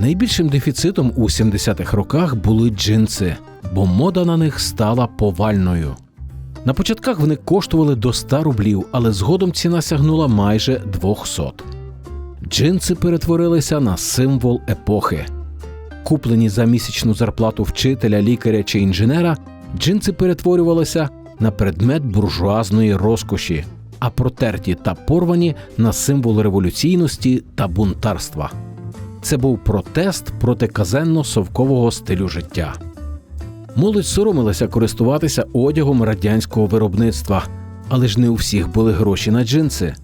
Найбільшим дефіцитом у 70-х роках були джинси, бо мода на них стала повальною. На початках вони коштували до 100 рублів, але згодом ціна сягнула майже 200. Джинси перетворилися на символ епохи. Куплені за місячну зарплату вчителя, лікаря чи інженера, джинси перетворювалися на предмет буржуазної розкоші, а протерті та порвані на символ революційності та бунтарства. Це був протест проти казенно-совкового стилю життя. Молодь соромилася користуватися одягом радянського виробництва, але ж не у всіх були гроші на джинси.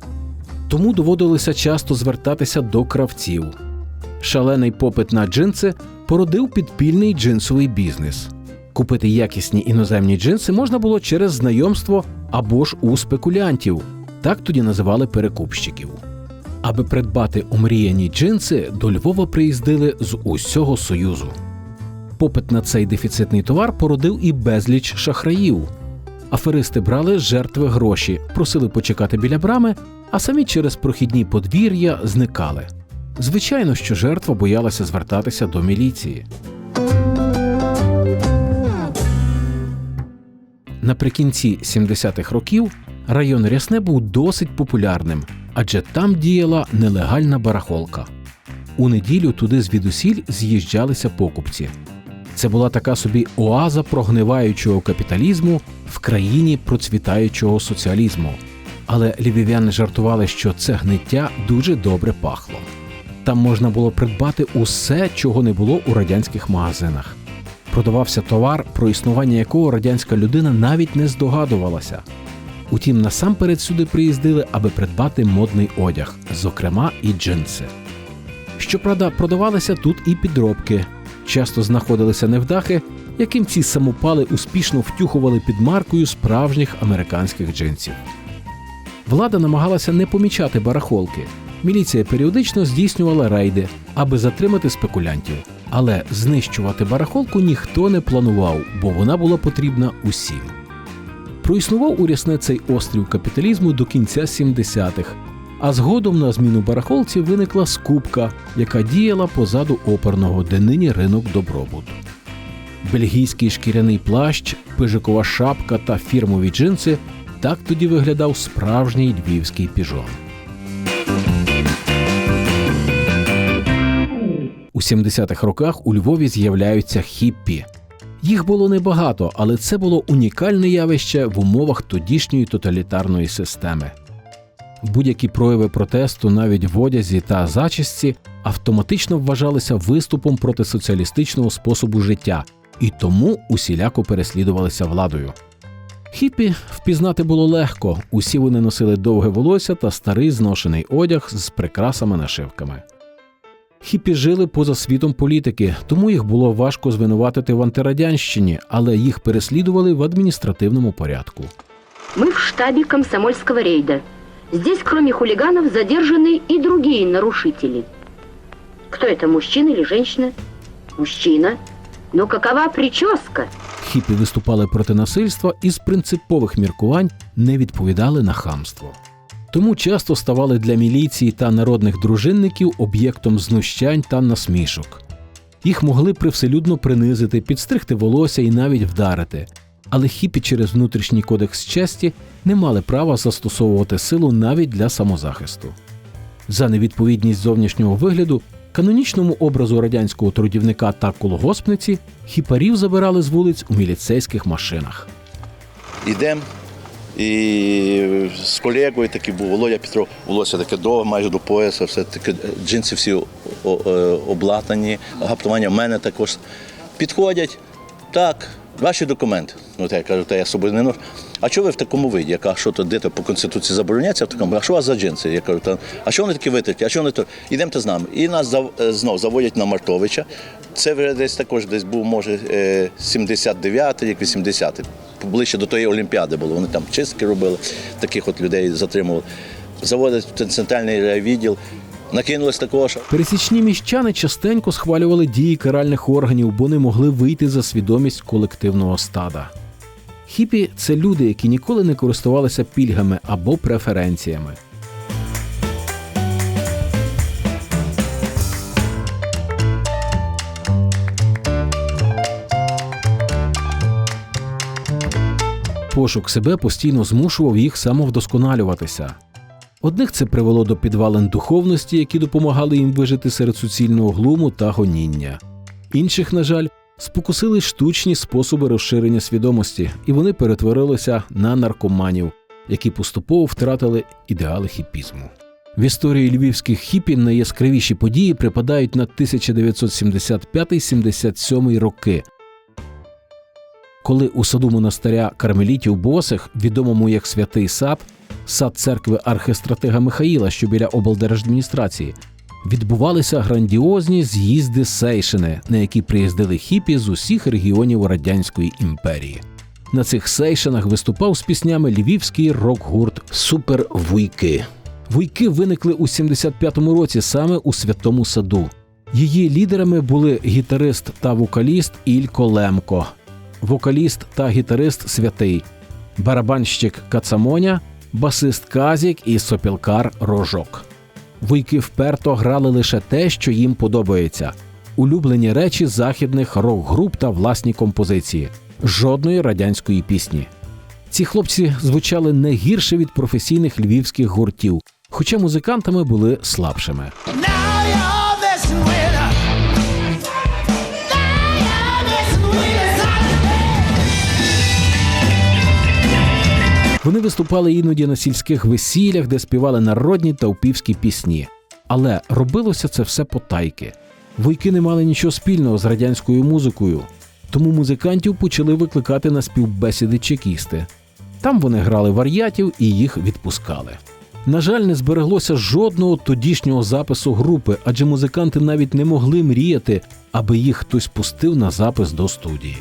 Тому доводилося часто звертатися до кравців. Шалений попит на джинси породив підпільний джинсовий бізнес. Купити якісні іноземні джинси можна було через знайомство або ж у спекулянтів, так тоді називали перекупщиків. Аби придбати омріяні джинси, до Львова приїздили з усього Союзу. Попит на цей дефіцитний товар породив і безліч шахраїв. Аферисти брали жертви гроші, просили почекати біля брами, а самі через прохідні подвір'я зникали. Звичайно, що жертва боялася звертатися до міліції. Наприкінці 70-х років район Рясне був досить популярним, адже там діяла нелегальна барахолка. У неділю туди звідусіль з'їжджалися покупці. Це була така собі оаза прогниваючого капіталізму в країні процвітаючого соціалізму. Але львів'яни жартували, що це гниття дуже добре пахло. Там можна було придбати усе, чого не було у радянських магазинах. Продавався товар, про існування якого радянська людина навіть не здогадувалася. Утім, насамперед сюди приїздили, аби придбати модний одяг, зокрема і джинси. Щоправда, продавалися тут і підробки. Часто знаходилися невдахи, яким ці самопали успішно втюхували під маркою справжніх американських джинсів. Влада намагалася не помічати барахолки. Міліція періодично здійснювала рейди, аби затримати спекулянтів. Але знищувати барахолку ніхто не планував, бо вона була потрібна усім. Проіснував у Рясне цей острів капіталізму до кінця 70-х, а згодом на зміну барахолці виникла скупка, яка діяла позаду оперного, де нині ринок добробут. Бельгійський шкіряний плащ, пижикова шапка та фірмові джинси так тоді виглядав справжній львівський піжон. У 70-х роках у Львові з'являються хіппі. Їх було небагато, але це було унікальне явище в умовах тодішньої тоталітарної системи. Будь-які прояви протесту, навіть в одязі та зачісті, автоматично вважалися виступом проти соціалістичного способу життя і тому усіляко переслідувалися владою. Хіпі впізнати було легко, усі вони носили довге волосся та старий зношений одяг з прикрасами-нашивками. Хіпі жили поза світом політики, тому їх було важко звинуватити в антирадянщині, але їх переслідували в адміністративному порядку. Мы в штабе комсомольского рейда. Здесь, кроме хулиганов, задержаны и другие нарушители. Кто это, мужчина или женщина? Мужчина. Но какова прическа? Хіпі виступали проти насильства і з принципових міркувань не відповідали на хамство. Тому часто ставали для міліції та народних дружинників об'єктом знущань та насмішок. Їх могли привселюдно принизити, підстригти волосся і навіть вдарити. Але хіпі через внутрішній кодекс честі не мали права застосовувати силу навіть для самозахисту. За невідповідність зовнішнього вигляду, канонічному образу радянського трудівника та колгоспниці хіпарів забирали з вулиць у міліцейських машинах. Йдемо. І колегою такий був Володя Петров, волосся таке довге, майже до пояса, все таке джинси всі е, облатані, гаптування в мене також. Підходять, так, ваші документи. Ну, я кажу, та я собою не ношу. а чого ви в такому виді? Я що то де-то по конституції забороняється в такому, а що у вас за джинси? Я кажу, «Та, а що вони такі витерті? А що вони то? Ідемте з нами. І нас е, заводять на Мартовича. Це вже десь також десь був, може, е, 79-й, як 80-й. Ближче до тої Олімпіади було. Вони там чистки робили, таких от людей затримували. Заводять центральний відділ. Накинулись такого, що Пересічні міщани частенько схвалювали дії каральних органів, бо не могли вийти за свідомість колективного стада. Хіпі це люди, які ніколи не користувалися пільгами або преференціями. Пошук себе постійно змушував їх самовдосконалюватися. Одних це привело до підвалин духовності, які допомагали їм вижити серед суцільного глуму та гоніння. Інших, на жаль, спокусили штучні способи розширення свідомості, і вони перетворилися на наркоманів, які поступово втратили ідеали хіпізму. В історії львівських хіпі найяскравіші події припадають на 1975-77 роки, коли у саду монастиря кармелітів Босих, відомому як святий сад, сад церкви архистратига Михаїла, що біля облдержадміністрації, відбувалися грандіозні з'їзди сейшини, на які приїздили хіпі з усіх регіонів Радянської імперії. На цих сейшинах виступав з піснями львівський рок-гурт Супер Вуйки. Вуйки виникли у 75-му році саме у святому саду. Її лідерами були гітарист та вокаліст Ілько Лемко, вокаліст та гітарист Святий, барабанщик Кацамоня, басист Казік і сопілкар Рожок. Вуйки вперто грали лише те, що їм подобається: улюблені речі західних рок-груп та власні композиції, жодної радянської пісні. Ці хлопці звучали не гірше від професійних львівських гуртів, хоча музикантами були слабшими. Вони виступали іноді на сільських весіллях, де співали народні та упівські пісні. Але робилося це все потайки. Вуйки не мали нічого спільного з радянською музикою, тому музикантів почали викликати на співбесіди чекісти. Там вони грали вар'ятів і їх відпускали. На жаль, не збереглося жодного тодішнього запису групи, адже музиканти навіть не могли мріяти, аби їх хтось пустив на запис до студії.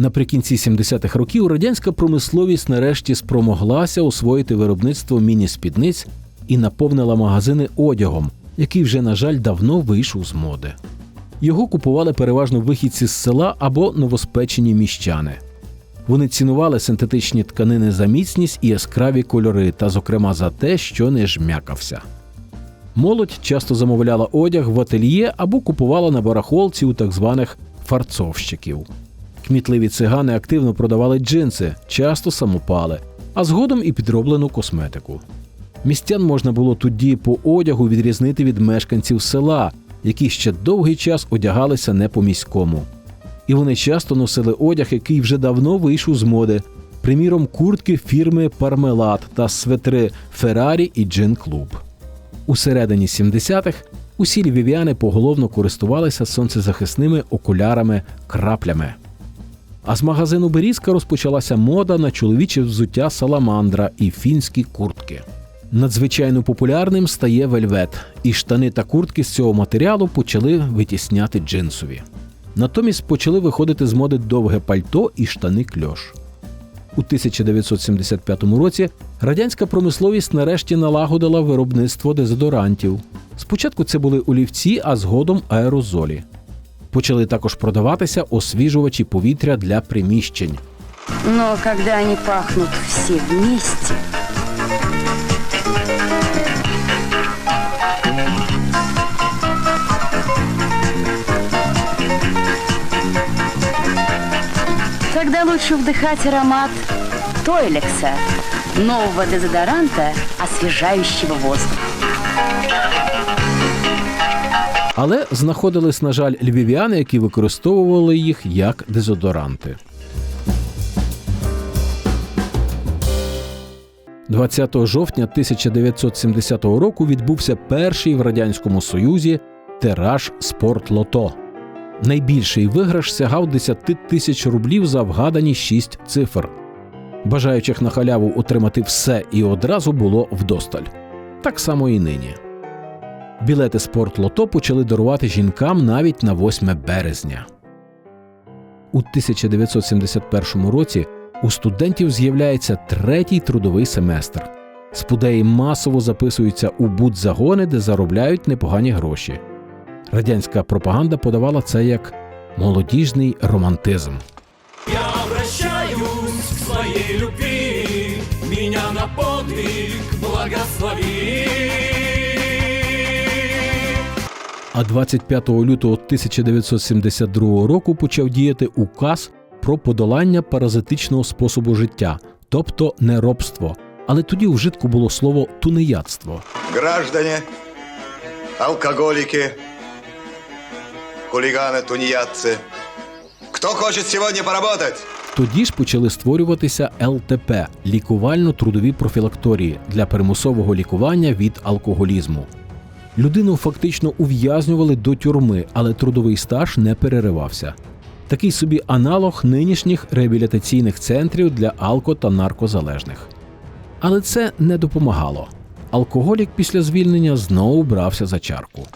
Наприкінці 70-х років радянська промисловість нарешті спромоглася освоїти виробництво міні-спідниць і наповнила магазини одягом, який вже, на жаль, давно вийшов з моди. Його купували переважно вихідці з села або новоспечені міщани. Вони цінували синтетичні тканини за міцність і яскраві кольори, та, зокрема, за те, що не жмякався. Молодь часто замовляла одяг в ательє або купувала на барахолці у так званих фарцовщиків. Кмітливі цигани активно продавали джинси, часто самопали, а згодом і підроблену косметику. Містян можна було тоді по одягу відрізнити від мешканців села, які ще довгий час одягалися не по міському. І вони часто носили одяг, який вже давно вийшов з моди, приміром, куртки фірми Пармелат та светри Феррарі і Джин Клуб. У середині 70-х усі львів'яни поголовно користувалися сонцезахисними окулярами краплями. А з магазину Берізка розпочалася мода на чоловіче взуття саламандра і фінські куртки. Надзвичайно популярним стає вельвет, і штани та куртки з цього матеріалу почали витісняти джинсові. Натомість почали виходити з моди довге пальто і штани кльош. У 1975 році радянська промисловість нарешті налагодила виробництво дезодорантів. Спочатку це були олівці, а згодом аерозолі. Почали також продаватися освіжувачі повітря для приміщень. Но когда они пахнут все вместе... Тогда лучше вдыхать аромат Тойликса, нового дезодоранта, освежающего воздух. Але знаходились, на жаль, львів'яни, які використовували їх як дезодоранти. 20 жовтня 1970 року відбувся перший в радянському союзі тираж спортлото. Найбільший виграш сягав 10 тисяч рублів за вгадані 6 цифр. Бажаючих на халяву отримати все і одразу було вдосталь. Так само і нині. Білети спортлото почали дарувати жінкам навіть на 8 березня. У 1971 році у студентів з'являється третій трудовий семестр. Спудеї масово записуються у будзагони, де заробляють непогані гроші. Радянська пропаганда подавала це як молодіжний романтизм. Я обращаюсь к своей любви, меня на подвиг благослови. А 25 лютого 1972 року почав діяти указ про подолання паразитичного способу життя, тобто неробство. Але тоді у вжитку було слово тунеядство. Граждане, алкоголики, хулиганы, тунеядцы. Кто хочет сегодня поработать? Тоді ж почали створюватися ЛТП лікувально-трудові профілакторії для примусового лікування від алкоголізму. Людину фактично ув'язнювали до тюрми, але трудовий стаж не переривався. Такий собі аналог нинішніх реабілітаційних центрів для алко та наркозалежних. Але це не допомагало. Алкоголік після звільнення знову брався за чарку.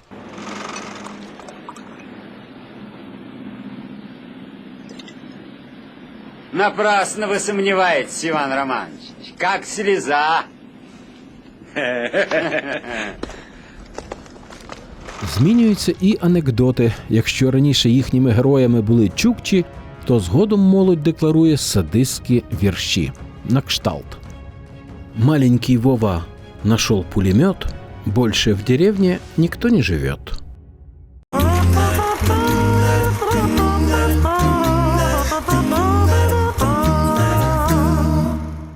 Напрасно вы сомневаетесь, Иван Романович. Как слеза. Змінюються і анекдоти. Якщо раніше їхніми героями були чукчі, то згодом молодь декларує садистські вірші на кшталт. Маленький Вова нашел пулемет, больше в деревне никто не живет.